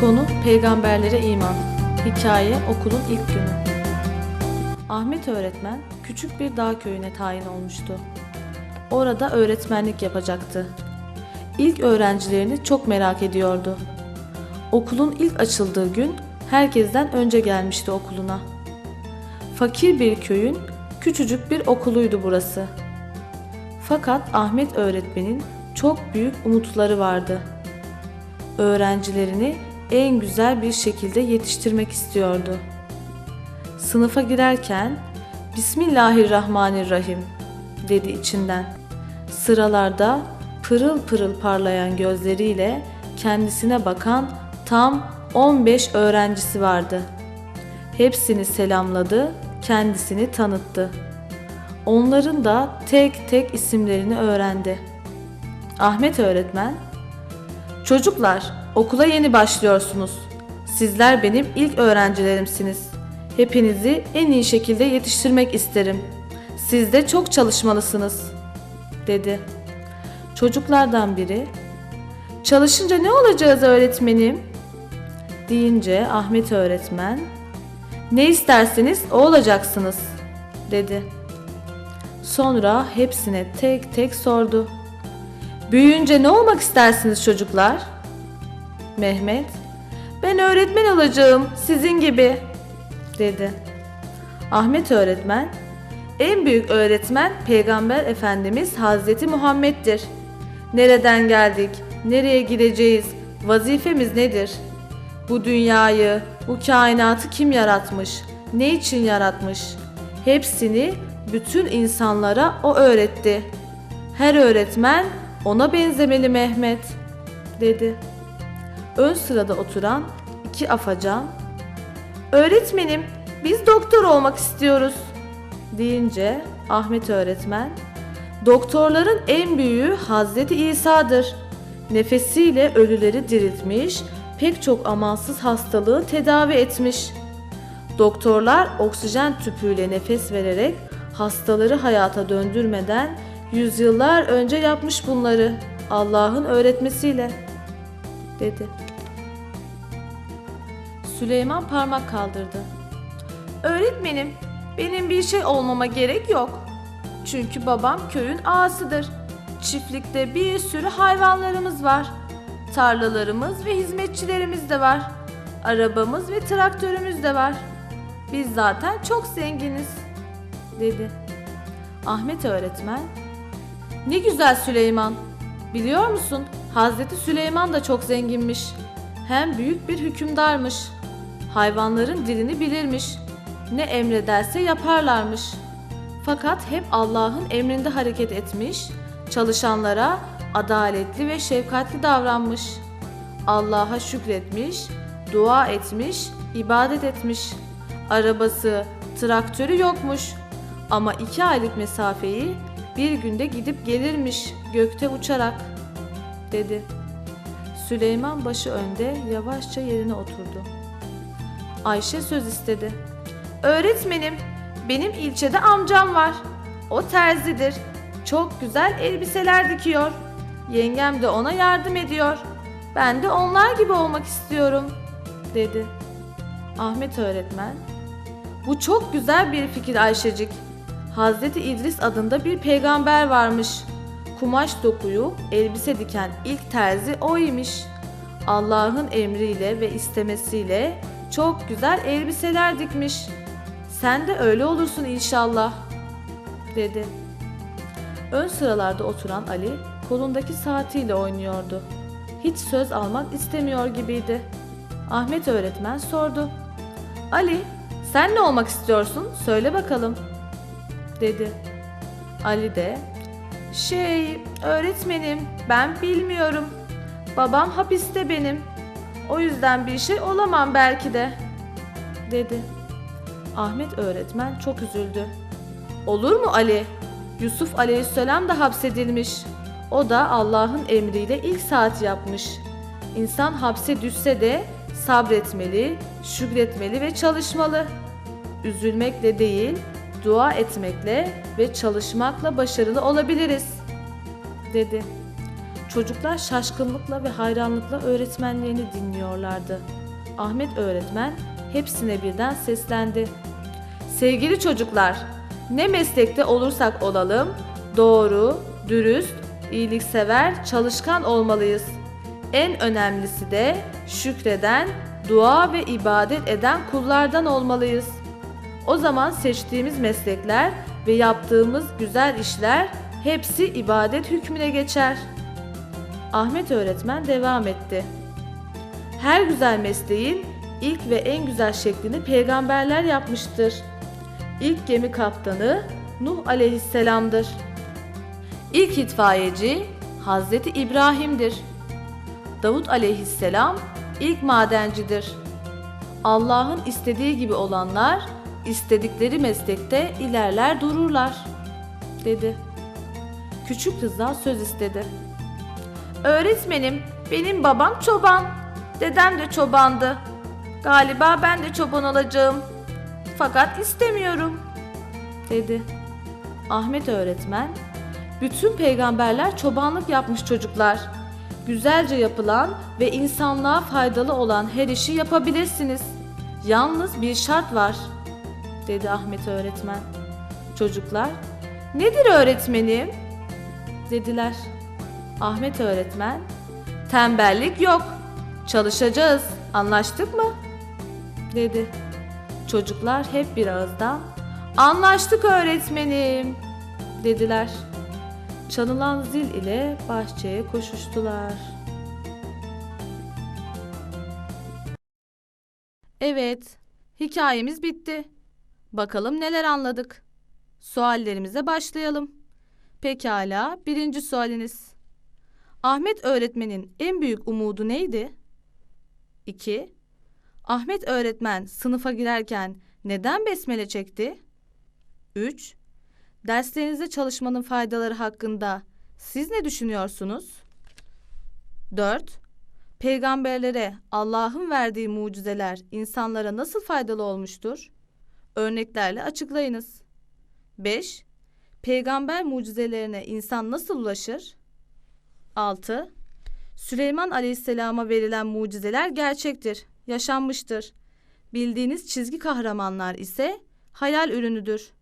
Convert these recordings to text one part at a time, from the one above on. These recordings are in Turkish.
Konu peygamberlere iman. Hikaye okulun ilk günü. Ahmet öğretmen küçük bir dağ köyüne tayin olmuştu. Orada öğretmenlik yapacaktı. İlk öğrencilerini çok merak ediyordu. Okulun ilk açıldığı gün herkesten önce gelmişti okuluna. Fakir bir köyün küçücük bir okuluydu burası. Fakat Ahmet öğretmenin çok büyük umutları vardı. Öğrencilerini en güzel bir şekilde yetiştirmek istiyordu. Sınıfa girerken Bismillahirrahmanirrahim dedi içinden. Sıralarda pırıl pırıl parlayan gözleriyle kendisine bakan tam 15 öğrencisi vardı. Hepsini selamladı, kendisini tanıttı. Onların da tek tek isimlerini öğrendi. Ahmet öğretmen, Çocuklar, okula yeni başlıyorsunuz. Sizler benim ilk öğrencilerimsiniz. Hepinizi en iyi şekilde yetiştirmek isterim. Siz de çok çalışmalısınız." dedi. Çocuklardan biri, "Çalışınca ne olacağız öğretmenim?" deyince Ahmet öğretmen, "Ne isterseniz o olacaksınız." dedi. Sonra hepsine tek tek sordu. Büyüyünce ne olmak istersiniz çocuklar? Mehmet, ben öğretmen olacağım sizin gibi dedi. Ahmet öğretmen, en büyük öğretmen Peygamber Efendimiz Hazreti Muhammed'dir. Nereden geldik, nereye gideceğiz, vazifemiz nedir? Bu dünyayı, bu kainatı kim yaratmış, ne için yaratmış? Hepsini bütün insanlara o öğretti. Her öğretmen ona benzemeli Mehmet, dedi. Ön sırada oturan iki afacan, öğretmenim biz doktor olmak istiyoruz, deyince Ahmet öğretmen, doktorların en büyüğü Hazreti İsa'dır. Nefesiyle ölüleri diriltmiş, pek çok amansız hastalığı tedavi etmiş. Doktorlar oksijen tüpüyle nefes vererek hastaları hayata döndürmeden yüzyıllar önce yapmış bunları Allah'ın öğretmesiyle dedi. Süleyman parmak kaldırdı. Öğretmenim, benim bir şey olmama gerek yok. Çünkü babam köyün ağasıdır. Çiftlikte bir sürü hayvanlarımız var. Tarlalarımız ve hizmetçilerimiz de var. Arabamız ve traktörümüz de var. Biz zaten çok zenginiz, dedi. Ahmet öğretmen, ne güzel Süleyman. Biliyor musun? Hazreti Süleyman da çok zenginmiş. Hem büyük bir hükümdarmış. Hayvanların dilini bilirmiş. Ne emrederse yaparlarmış. Fakat hep Allah'ın emrinde hareket etmiş, çalışanlara adaletli ve şefkatli davranmış. Allah'a şükretmiş, dua etmiş, ibadet etmiş. Arabası, traktörü yokmuş. Ama iki aylık mesafeyi bir günde gidip gelirmiş gökte uçarak, dedi. Süleyman başı önde yavaşça yerine oturdu. Ayşe söz istedi. Öğretmenim, benim ilçede amcam var. O terzidir. Çok güzel elbiseler dikiyor. Yengem de ona yardım ediyor. Ben de onlar gibi olmak istiyorum, dedi. Ahmet öğretmen, bu çok güzel bir fikir Ayşecik. Hazreti İdris adında bir peygamber varmış. Kumaş dokuyu elbise diken ilk terzi o imiş. Allah'ın emriyle ve istemesiyle çok güzel elbiseler dikmiş. Sen de öyle olursun inşallah, dedi. Ön sıralarda oturan Ali kolundaki saatiyle oynuyordu. Hiç söz almak istemiyor gibiydi. Ahmet öğretmen sordu. Ali, sen ne olmak istiyorsun? Söyle bakalım.'' Dedi. Ali de şey öğretmenim ben bilmiyorum. Babam hapiste benim. O yüzden bir şey olamam belki de dedi. Ahmet öğretmen çok üzüldü. Olur mu Ali? Yusuf aleyhisselam da hapsedilmiş. O da Allah'ın emriyle ilk saat yapmış. İnsan hapse düşse de sabretmeli, şükretmeli ve çalışmalı. Üzülmekle değil, dua etmekle ve çalışmakla başarılı olabiliriz, dedi. Çocuklar şaşkınlıkla ve hayranlıkla öğretmenlerini dinliyorlardı. Ahmet öğretmen hepsine birden seslendi. Sevgili çocuklar, ne meslekte olursak olalım, doğru, dürüst, iyiliksever, çalışkan olmalıyız. En önemlisi de şükreden, dua ve ibadet eden kullardan olmalıyız. O zaman seçtiğimiz meslekler ve yaptığımız güzel işler hepsi ibadet hükmüne geçer. Ahmet öğretmen devam etti. Her güzel mesleğin ilk ve en güzel şeklini peygamberler yapmıştır. İlk gemi kaptanı Nuh aleyhisselamdır. İlk itfaiyeci Hazreti İbrahim'dir. Davut aleyhisselam ilk madencidir. Allah'ın istediği gibi olanlar istedikleri meslekte ilerler dururlar, dedi. Küçük Rıza söz istedi. Öğretmenim, benim babam çoban. Dedem de çobandı. Galiba ben de çoban olacağım. Fakat istemiyorum, dedi. Ahmet öğretmen, bütün peygamberler çobanlık yapmış çocuklar. Güzelce yapılan ve insanlığa faydalı olan her işi yapabilirsiniz. Yalnız bir şart var, dedi Ahmet öğretmen. Çocuklar, nedir öğretmenim? dediler. Ahmet öğretmen, tembellik yok. Çalışacağız. Anlaştık mı? dedi. Çocuklar hep bir ağızdan anlaştık öğretmenim dediler. Çalınan zil ile bahçeye koşuştular. Evet, hikayemiz bitti. Bakalım neler anladık. Suallerimize başlayalım. Pekala, birinci sualiniz. Ahmet öğretmenin en büyük umudu neydi? 2. Ahmet öğretmen sınıfa girerken neden besmele çekti? 3. Derslerinizde çalışmanın faydaları hakkında siz ne düşünüyorsunuz? 4. Peygamberlere Allah'ın verdiği mucizeler insanlara nasıl faydalı olmuştur? Örneklerle açıklayınız. 5. Peygamber mucizelerine insan nasıl ulaşır? 6. Süleyman Aleyhisselam'a verilen mucizeler gerçektir, yaşanmıştır. Bildiğiniz çizgi kahramanlar ise hayal ürünüdür.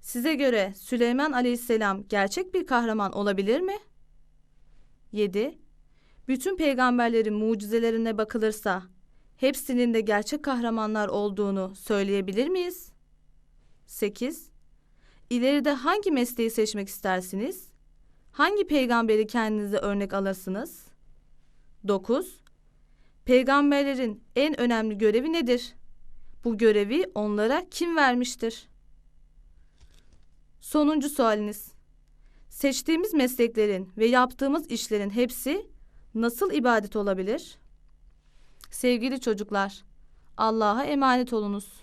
Size göre Süleyman Aleyhisselam gerçek bir kahraman olabilir mi? 7. Bütün peygamberlerin mucizelerine bakılırsa hepsinin de gerçek kahramanlar olduğunu söyleyebilir miyiz? 8. İleride hangi mesleği seçmek istersiniz? Hangi peygamberi kendinize örnek alırsınız? 9. Peygamberlerin en önemli görevi nedir? Bu görevi onlara kim vermiştir? Sonuncu sualiniz. Seçtiğimiz mesleklerin ve yaptığımız işlerin hepsi nasıl ibadet olabilir? Sevgili çocuklar, Allah'a emanet olunuz.